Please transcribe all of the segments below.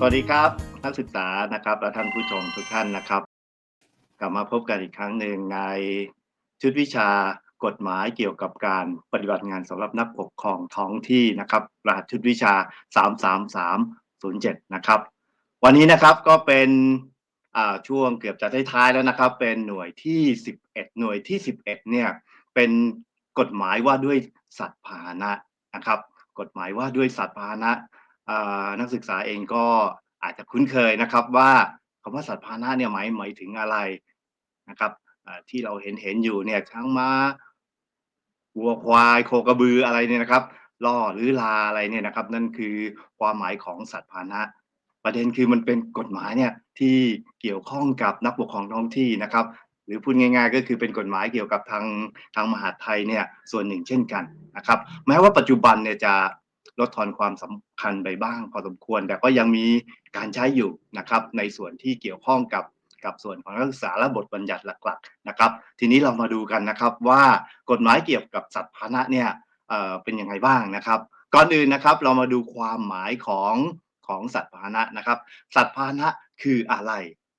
สวัสดีครับนักศึกษานะครับและท่านผู้ชมทุกท่านนะครับ กลับมาพบกันอีกครั้งหนึ่งในชุดวิชากฎหมายเกี่ยวกับการปฏิบัติงานสำหรับนักปกครองท้องที่นะครับรหัสชุดวิชา 33307 นะครับ วันนี้นะครับก็เป็นช่วงเกือบจะท้ายๆแล้วนะครับ เป็นหน่วยที่ 11 หน่วยที่ 11 เนี่ยเป็นกฎหมายว่าด้วยสัตว์พาหนะนะครับ กฎหมายว่าด้วยสัตว์พาหนะ นักศึกษาเองก็อาจจะคุ้นเคยนะครับ ว่าคำว่าสัตว์พาหนะเนี่ยหมายหมายถึงอะไรนะครับที่เราเห็นเห็นอยู่เนี่ยช้างม้าวัวควายโคกระบืออะไรเนี่ยนะครับล่อหรือลาอะไรเนี่ยนะครับ นั่นคือความหมายของสัตว์พาหนะ ประเด็นคือมันเป็นกฎหมายเนี่ยที่เกี่ยวข้องกับนักปกครองท้องที่นะครับ หรือพูดง่ายๆ ก็คือเป็นกฎหมายเกี่ยวกับทางทางมหาไทยเนี่ยส่วนหนึ่งเช่นกันนะครับ แม้ว่าปัจจุบันเนี่ยจะ ลดทอนความสำคัญไปบ้างพอสมควร แต่ก็ยังมีการใช้อยู่นะครับในส่วนที่เกี่ยวข้องกับกับส่วนของนักศึกษาและบทบัญญัติหลักๆนะครับ ทีนี้เรามาดูกันนะครับว่ากฎหมายเกี่ยวกับสัตว์พาหนะเนี่ยเเป็นยังไงบ้างนะครับ ก่อนอื่นนะครับเรามาดูความหมายของของสัตว์พาหนะนะครับ สัตว์พาหนะคืออะไร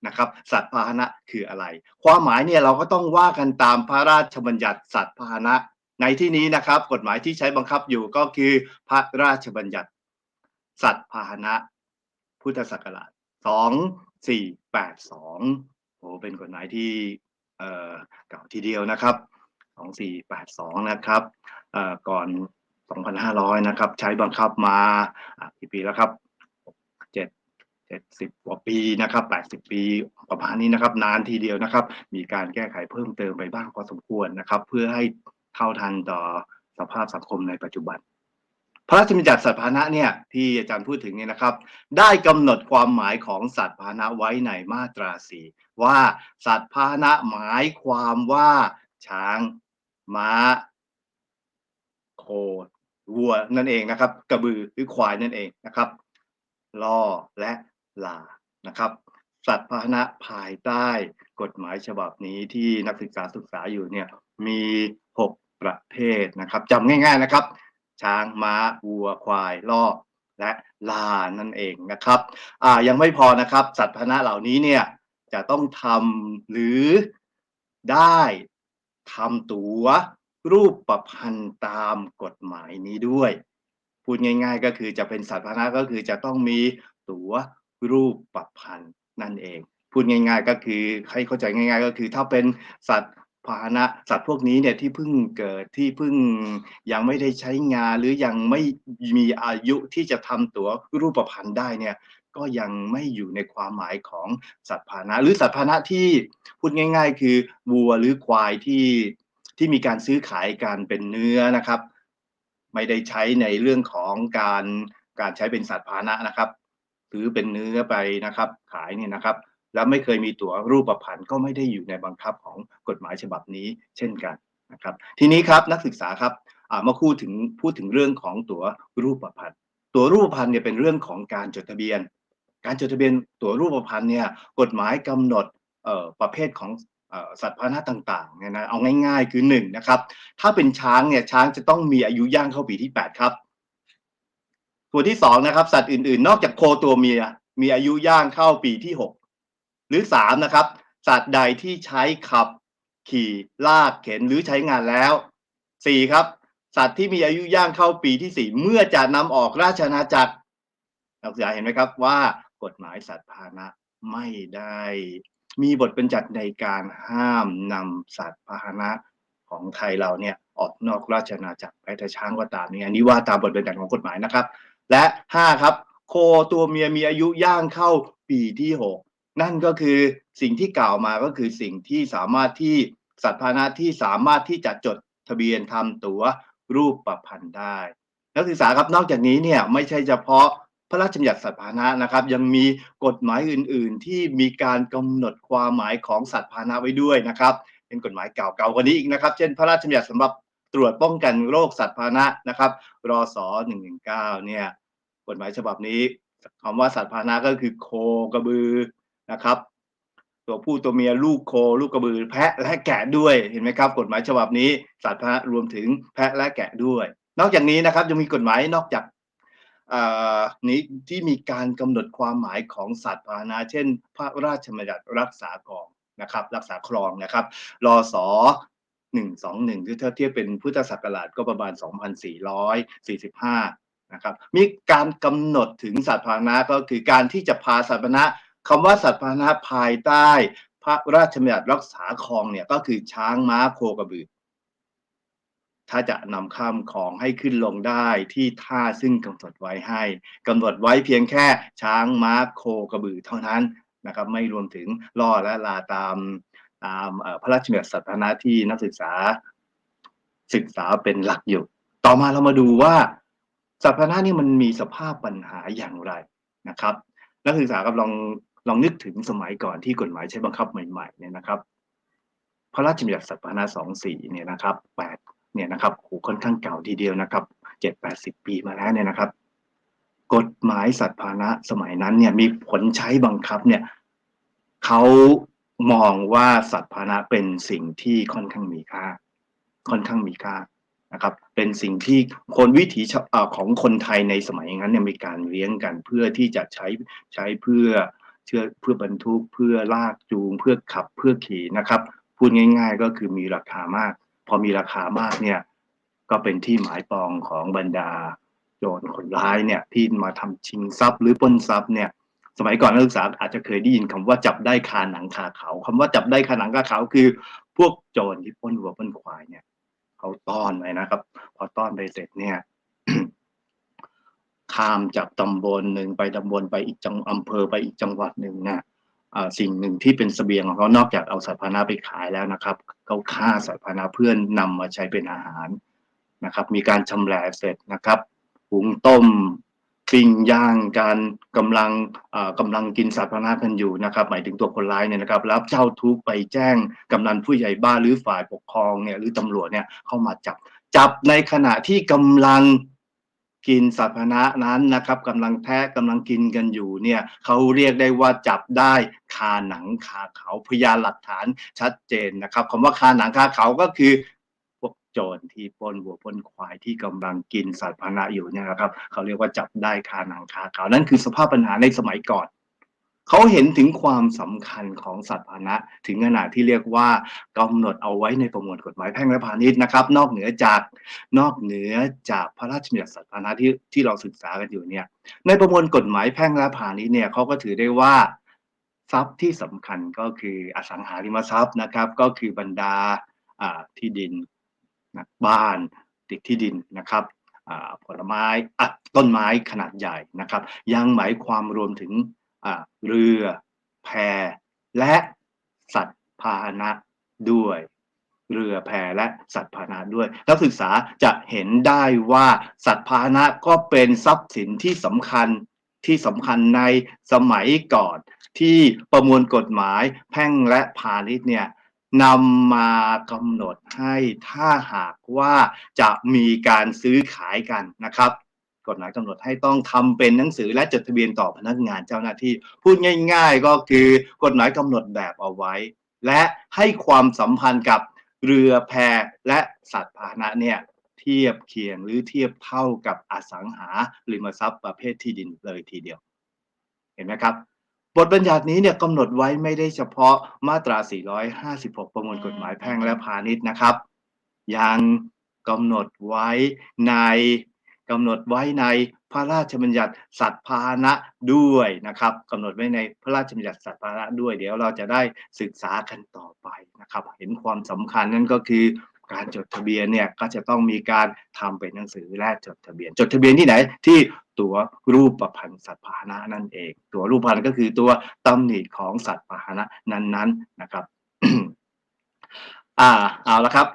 นะครับสัตว์พาหนะคืออะไร ความหมายเนี่ยเราก็ต้องว่ากันตามพระราชบัญญัติสัตว์พาหนะ ในที่นี้นะครับกฎหมายที่ใช้บังคับอยู่ก็คือพระราชบัญญัติ สัตว์พาหนะ พุทธศักราช2482โอ้เป็นกฎหมายที่เก่าทีเดียวนะครับ 2482 นะครับก่อน 2,500 นะครับ ใช้บังคับมาอะกี่ปีแล้วครับ7 70กว่าปีนะครับ 80 ปีประมาณนี้นะครับ นานทีเดียวนะครับ มีการแก้ไขเพิ่มเติมไปบ้างพอสมควรนะครับ เพื่อให้ เท่าทันต่อสภาพสังคมในปัจจุบัน พระราชบัญญัติสัตว์พาหนะเนี่ยที่อาจารย์พูดถึงเนี่ยนะครับ ได้กำหนดความหมายของสัตว์พาหนะไว้ในมาตราสีว่าสัตว์พาหนะหมายความว่าช้างม้า โควัวนั่นเองนะครับ กระบือหรือควายนั่นเองนะครับล่อและลานะครับ สัตว์พาหนะภายใต้กฎหมายฉบับนี้ที่นักศึกษาศึกษาอยู่เนี่ยมีหก ประเภทนะครับจำง่ายๆนะครับ ช้างม้าวัวควายล่อและลานั่นเองนะครับอ่ายังไม่พอนะครับ สัตว์พนะเหล่านี้เนี่ยจะต้องทำหรือได้ทำตัวรูปประพันธ์ตามกฎหมายนี้ด้วย พูดง่าย ๆ ก็คือจะเป็นสัตว์พนะก็คือจะต้องมีตัวรูปประพันธ์นั่นเอง พูดง่าย ๆ ก็คือให้เข้าใจง่าย ๆ ก็คือถ้าเป็นสัตว์ พาหนะสัตว์พวกนี้เนี่ยที่เพิ่งเกิดที่เพิ่งยังไม่ได้ใช้งานหรือยังไม่มีอายุที่จะทำตัวรูปประพันธ์ได้เนี่ยก็ยังไม่อยู่ในความหมายของสัตว์พาหนะ หรือสัตว์พาหนะที่พูดง่าย ๆ คือวัวหรือควายที่ที่มีการซื้อขายกันเป็นเนื้อนะครับ ไม่ได้ใช้ในเรื่องของการการใช้เป็นสัตว์พาหนะนะครับ ซื้อเป็นเนื้อไปนะครับ ขายเนี่ยนะครับ แล้วไม่เคยมีตั๋วรูปพันธ์ก็ไม่ได้อยู่ในบังคับของกฎหมายฉบับนี้เช่นกันนะครับ ทีนี้ครับนักศึกษาครับมาพูดถึงพูดถึงเรื่องของตั๋วรูปพันธ์ตั๋วรูปพันธ์เนี่ยเป็นเรื่องของการจดทะเบียน การจดทะเบียนตั๋วรูปพันธ์เนี่ยกฎหมายกำหนดประเภทของสัตว์พาหนะต่างๆเนี่ยนะเอาง่ายๆคือหนึ่งนะครับถ้าเป็นช้างเนี่ยช้างจะต้องมีอายุย่างเข้าปีที่แปดครับตัวที่สองนะครับสัตว์อื่นๆ นอกจากโคตัวเมียมีอายุย่างเข้าปีที่ หรือสามนะครับสัตว์ใดที่ใช้ขับ ขี่ลากเข็นหรือใช้งานแล้วสี่ครับ สัตว์ที่มีอายุย่างเข้าปีที่สี่เมื่อจะนำออกราชอาณาจักรนักศึกษาเห็นไหมครับว่ากฎหมายสัตว์พาหนะไม่ได้ มีบทบัญญัติในการห้ามนำสัตว์พาหนะของไทยเราเนี่ยออกนอกราชอาณาจักรแม้แต่ช้างก็ตามนี่อันนี้ว่าตามบทบัญญัติของกฎหมายนะครับ และห้าครับ โคตัวเมียมีอายุย่างเข้าปีที่หก นั่นก็คือสิ่งที่กล่าวมาก็คือสิ่งที่สามารถที่สัตว์พาหนะที่สามารถที่จะจดทะเบียนทำตัวรูปประพันธ์ได้ นักศึกษาครับนอกจากนี้เนี่ยไม่ใช่เฉพาะพระราชบัญญัติสัตว์พาหนะนะครับ ยังมีกฎหมายอื่น ๆ ที่มีการกำหนดความหมายของสัตว์พาหนะไว้ด้วยนะครับ เป็นกฎหมายเก่าๆกว่านี้อีกนะครับ เช่น พระราชบัญญัติสำหรับตรวจป้องกันโรคสัตว์พาหนะนะครับรอส119เนี่ยกฎหมายฉบับนี้คำว่าสัตว์พาหนะก็คือโคกระบือ นะครับ ตัวผู้ตัวเมียลูกโค ลูกกระบือ แพะและแกะด้วยเห็นไหมครับ กฎหมายฉบับนี้สัตว์พาหนะรวมถึงแพะและแกะด้วย นอกจากนี้นะครับยังมีกฎหมายนอกจากนี้ที่มีการกำหนดความหมายของสัตว์พาหนะ เช่น พระราชบัญญัติรักษากองนะครับ รักษาครองนะครับรอสอหนึ่งสองหนึ่งที่ถ้าเทียบเป็นพุทธศักราชก็ประมาณ 2,445 นะครับ มีการกำหนดถึงสัตว์พาหนะก็คือการที่จะพาสัตว์พาหนะ คำว่าสัตว์พาหนะภายใต้ พระราชบัญญัติรักษาครองเนี่ยก็คือช้างม้าโคกระบือ ถ้าจะนำข้ามของให้ขึ้นลงได้ที่ท่าซึ่งกำหนดไว้ให้กำหนดไว้เพียงแค่ช้างม้าโคกระบือเท่านั้นนะครับไม่รวมถึงล่อและลาตามตามพระราชบัญญัติสัตว์พาหนะที่นักศึกษาศึกษาเป็นหลักอยู่ ต่อมาเรามาดูว่าสัตว์พาหนะนี่มันมีสภาพปัญหาอย่างไรนะครับ นักศึกษาครับลอง ลองนึกถึงสมัยก่อนที่กฎหมายใช้บังคับใหม่ๆเนี่ยนะครับ พระราชบัญญัติสัตว์พานะสองสี่เนี่ยนะครับแปดเนี่ยนะครับโหค่อนข้างเก่าทีเดียวนะครับเจ็ดแปดสิบปีมาแล้วเนี่ยนะครับ กฎหมายสัตว์พาหนะสมัยนั้นเนี่ยมีผลใช้บังคับเนี่ยเขามองว่าสัตว์พาหนะเป็นสิ่งที่ค่อนข้างมีค่า ค่อนข้างมีค่านะครับ เป็นสิ่งที่คนวิถีของคนไทยในสมัยนั้นเนี่ยมีการเลี้ยงกันเพื่อที่จะใช้ใช้เพื่อ เชื่อเพื่อบรรทุกเพื่อลากจูง เพื่อขับเพื่อขี่นะครับ พูดง่าย ๆ ก็คือมีราคามาก พอมีราคามากเนี่ยก็เป็นที่หมายปองของบรรดาโจรคนร้ายเนี่ยที่มาทำชิงทรัพย์หรือปล้นทรัพย์เนี่ยสมัยก่อนนักศึกษาอาจจะเคยได้ยินคำว่าจับได้คาหนังคาเขาคำว่าจับได้คาหนังคาเขาคือ พวกโจรที่ปล้นวัวปล้นควายเนี่ยเขาต้อนไว้นะครับ พอต้อนไปเสร็จเนี่ย ข้ามจากตำบลหนึ่งไปตำบลไปอีกจังอำเภอไปอีกจังหวัดหนึ่งนี่ยอ่าสิ่งหนึ่งที่เป็นเสบียงของเขานอกจากเอาสัตว์พาหนะไปขายแล้วนะครับเขาฆ่าสัตว์พาหนะเพื่อนนำมาใช้เป็นอาหารนะครับ มีการชำแหละเสร็จนะครับหุงต้มปิ้งย่างการกำลังอ่ากำลังกินสัตว์พาหนะกันอยู่นะครับ หมายถึงตัวคนร้ายเนี่ยนะครับแล้วเจ้าทุกไปแจ้งกำนันผู้ใหญ่บ้านหรือฝ่ายปกครองเนี่ยหรือตำรวจเนี่ยเข้ามาจับจับในขณะที่กำลัง กินสัตว์พนะนั้นนะครับกำลังแทะกำลังกินกันอยู่เนี่ยเขาเรียกได้ว่าจับได้คาหนังคาเขาพยานหลักฐานชัดเจนนะครับคำว่าคาหนังคาเขาก็คือพวกโจรที่ปล้นวัวปล้นควายที่กำลังกินสัตว์พนะอยู่เนี่ยนะครับเขาเรียกว่าจับได้คาหนังคาเขานั่นคือสภาพปัญหาในสมัยก่อน เขาเห็นถึงความสำคัญของสัตว์พานะ ถึงขนาดที่เรียกว่ากำหนดเอาไว้ในประมวลกฎหมายแพ่งและพาณิชย์นะครับ นอกเหนือจากนอกเหนือจากพระราชบัญญัติสัตว์พานะที่ที่เราศึกษากันอยู่เนี่ย ในประมวลกฎหมายแพ่งและพาณิชย์เนี่ยเขาก็ถือได้ว่าทรัพย์ที่สำคัญก็คืออสังหาริมทรัพย์นะครับ ก็คือบรรดาที่ดินบ้านติดที่ดินนะครับผลไม้ต้นไม้ขนาดใหญ่นะครับ ยังหมายความรวมถึง เรือ แพ และสัตว์พาหนะด้วย เรือแพและสัตว์พาหนะด้วย นักศึกษาจะเห็นได้ว่าสัตว์พาหนะก็เป็นทรัพย์สินที่สำคัญที่สำคัญในสมัยก่อน ที่ประมวลกฎหมายแพ่งและพาณิชย์เนี่ยนำมากำหนดให้ถ้าหากว่าจะมีการซื้อขายกันนะครับ กฎหมายกำหนดให้ต้องทำเป็นหนังสือและจดทะเบียนต่อพนักงานเจ้าหน้าที่ พูดง่าย ๆ ก็คือกฎหมายกำหนดแบบเอาไว้ และให้ความสัมพันธ์กับเรือแพและสัตว์พาหนะเนี่ยเทียบเคียงหรือเทียบเท่ากับอสังหาริมทรัพย์ประเภทที่ดินเลยทีเดียว เห็นไหมครับ บทบัญญัตินี้เนี่ยกำหนดไว้ไม่ได้เฉพาะมาตรา 456 ประมวลกฎหมายแพ่งและพาณิชย์นะครับ ยังกำหนดไว้ใน กำหนดไว้ในพระราชบัญญัติสัตว์พาหนะด้วยนะครับกำหนดไว้ในพระราชบัญญัติสัตว์พาหนะด้วย เดี๋ยวเราจะได้ศึกษากันต่อไปนะครับ เห็นความสำคัญนั่นก็คือการจดทะเบียนเนี่ยก็จะต้องมีการทำเป็นหนังสือและจดทะเบียน จดทะเบียนที่ไหนที่ตัวรูปประพันธ์สัตว์พาหนะนั่นเอง ตัวรูปพันธ์ก็คือตัวตำหนิของสัตว์พาหนะนั้นๆนะครับ อ่าเอาละครับ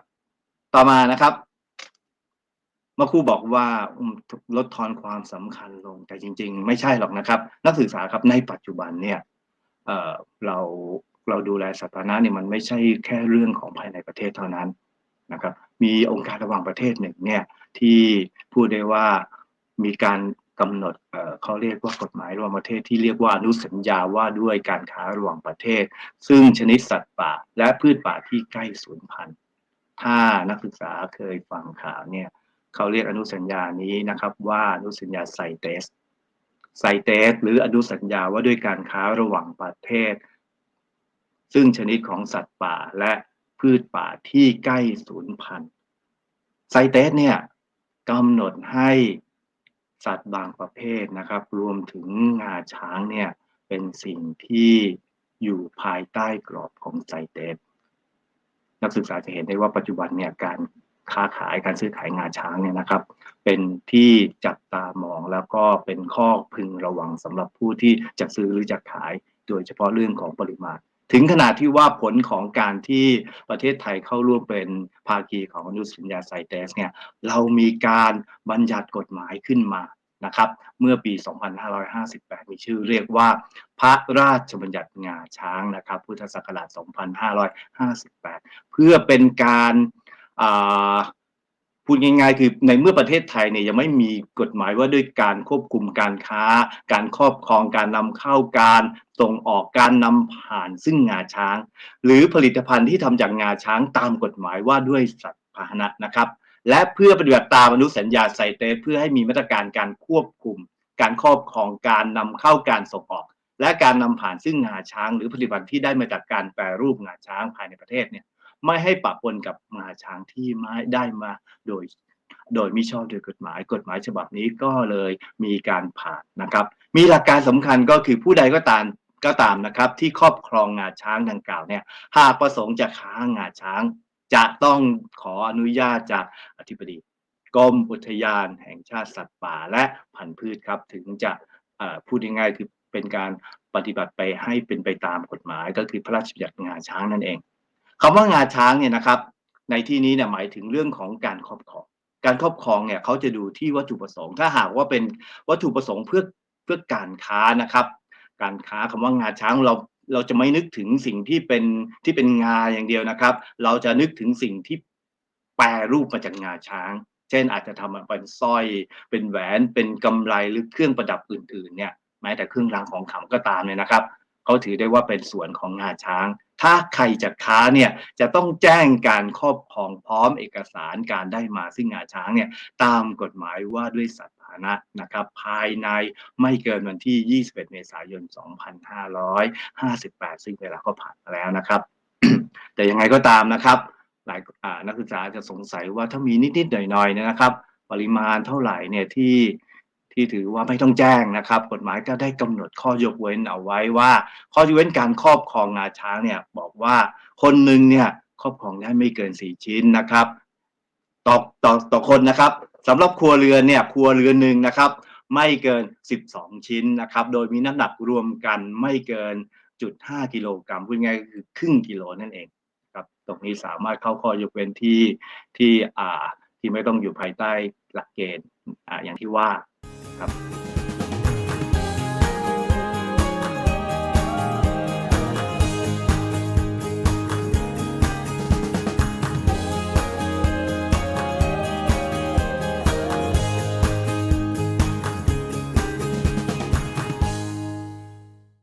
ต่อมานะครับ มื่อครูบอกว่าลดทอนความสำคัญลงแต่จริง ๆ ไม่ใช่หรอกนะครับ นักศึกษาครับในปัจจุบันเนี่ยเเราเราดูแลสัตว์พานะเนี่ยมันไม่ใช่แค่เรื่องของภายในประเทศเท่านั้นนะครับ มีองค์การระหว่างประเทศหนึ่งเนี่ยที่พูดได้ว่ามีการกำหนดเเขาเรียกว่ากฎหมายระหว่างประเทศที่เรียกว่าอนุสัญญาว่าด้วยการค้าระหว่างประเทศ ซึ่งชนิดสัตว์ป่าและพืชป่าที่ใกล้สูญพันธุ์ ถ้านักศึกษาเคยฟังข่าวเนี่ย เขาเรียกอนุสัญญานี้นะครับว่าอนุสัญญาไซเตสไซเตสหรืออนุสัญญาว่าด้วยการค้าระหว่างประเทศ ซึ่งชนิดของสัตว์ป่าและพืชป่าที่ใกล้สูญพันธุ์ไซเตสเนี่ยกำหนดให้สัตว์บางประเภทนะครับ รวมถึงงาช้างเนี่ยเป็นสิ่งที่อยู่ภายใต้กรอบของไซเตสนักศึกษาจะเห็นได้ว่าปัจจุบันเนี่ยการ ค้าขายการซื้อขายงาช้างเนี่ยนะครับ เป็นที่จับตามองแล้วก็เป็นข้อพึงระวังสำหรับผู้ที่จะซื้อหรือจะขาย โดยเฉพาะเรื่องของปริมาณ ถึงขนาดที่ว่าผลของการที่ประเทศไทยเข้าร่วมเป็นภาคีของอนุสัญญาไซเตสเนี่ยเรามีการบัญญัติกฎหมายขึ้นมานะครับเมื่อปี 2558 มีชื่อเรียกว่า พระราชบัญญัติงาช้างนะครับ พุทธศักราช 2558 เพื่อเป็นการ พูดง่ายๆ คือในเมื่อประเทศไทยเนี่ยยังไม่มีกฎหมายว่าด้วยการควบคุมการค้า การครอบครองการนำเข้าการส่งออกการนำผ่านซึ่งงาช้าง หรือผลิตภัณฑ์ที่ทำจากงาช้างตามกฎหมายว่าด้วยสัตว์พาหนะนะครับ และเพื่อปฏิบัติตามอนุสัญญาไซเตสเพื่อให้มีมาตรการการควบคุม การครอบครองการนำเข้าการส่งออก และการนำผ่านซึ่งงาช้าง หรือผลิตภัณฑ์ที่ได้มาจากการแปรรูปงาช้างภายในประเทศเนี่ย ไม่ให้ปะปนกับงาช้างที่ไม่ได้มาโดย โดยมิชอบโดยกฎหมาย กฎหมายฉบับนี้ก็เลยมีการผ่านนะครับ มีหลักการสำคัญก็คือผู้ใดก็ตามก็ตามนะครับ ที่ครอบครองงาช้างดังกล่าวเนี่ย หากประสงค์จะค้างาช้าง จะต้องขออนุญาตจากอธิบดีกรมอุทยานแห่งชาติสัตว์ป่าและพันธุ์พืชครับ ถึงจะพูดง่ายๆคือเป็นการปฏิบัติไปให้เป็นไปตามกฎหมายก็คือพระราชบัญญัติงาช้างนั่นเอง คำว่างาช้างเนี่ยนะครับ ในที่นี้เนี่ยหมายถึงเรื่องของการครอบครอง การครอบครองเนี่ยเขาจะดูที่วัตถุประสงค์ ถ้าหากว่าเป็นวัตถุประสงค์เพื่อเพื่อการค้านะครับ การค้าคำว่างาช้างเราเราจะไม่นึกถึงสิ่งที่เป็นที่เป็นงาอย่างเดียวนะครับ เราจะนึกถึงสิ่งที่แปรรูปมาจากงาช้าง เช่นอาจจะทำมาเป็นสร้อย เป็นแหวน เป็นกำไรหรือเครื่องประดับอื่นๆเนี่ยแม้แต่เครื่องรางของขลังก็ตามเนี่ยนะครับเขาถือได้ว่าเป็นส่วนของงาช้าง ถ้าใครจะค้าเนี่ยจะต้องแจ้งการครอบครองพร้อมเอกสารการได้มาซึ่งงาช้างเนี่ยตามกฎหมายว่าด้วยสัตว์พาหนะนะครับภายในไม่เกินวันที่ 21 เมษายน 2558 ซึ่งเวลาก็ผ่านมาแล้วนะครับ แต่ยังไงก็ตามนะครับ หลายนักศึกษาจะสงสัยว่าถ้ามีนิดๆหน่อยๆเนยนะครับ ปริมาณเท่าไหร่เนี่ยที่ ที่ถือว่าไม่ต้องแจ้งนะครับ กฎหมายก็ได้กำหนดข้อยกเว้นเอาไว้ว่า ข้อยกเว้นการครอบครองงาช้างเนี่ยบอกว่าคนหนึ่งเนี่ยครอบครองได้ไม่เกินสี่ชิ้นนะครับต่อต่อต่อคนนะครับสำหรับครัวเรือนเนี่ยครัวเรือนหนึ่งนะครับ ไม่เกิน 12 ชิ้นนะครับ โดยมีน้ำหนักรวมกันไม่เกินจุด5กิโลกรัมพูดง่ายก็คือครึ่งกิโลนั่นเองครับ ตรงนี้สามารถเข้าข้อยกเว้นที่ที่อ่าที่ไม่ต้องอยู่ภายใต้หลักเกณฑ์อ่าอย่างที่ว่า ครับ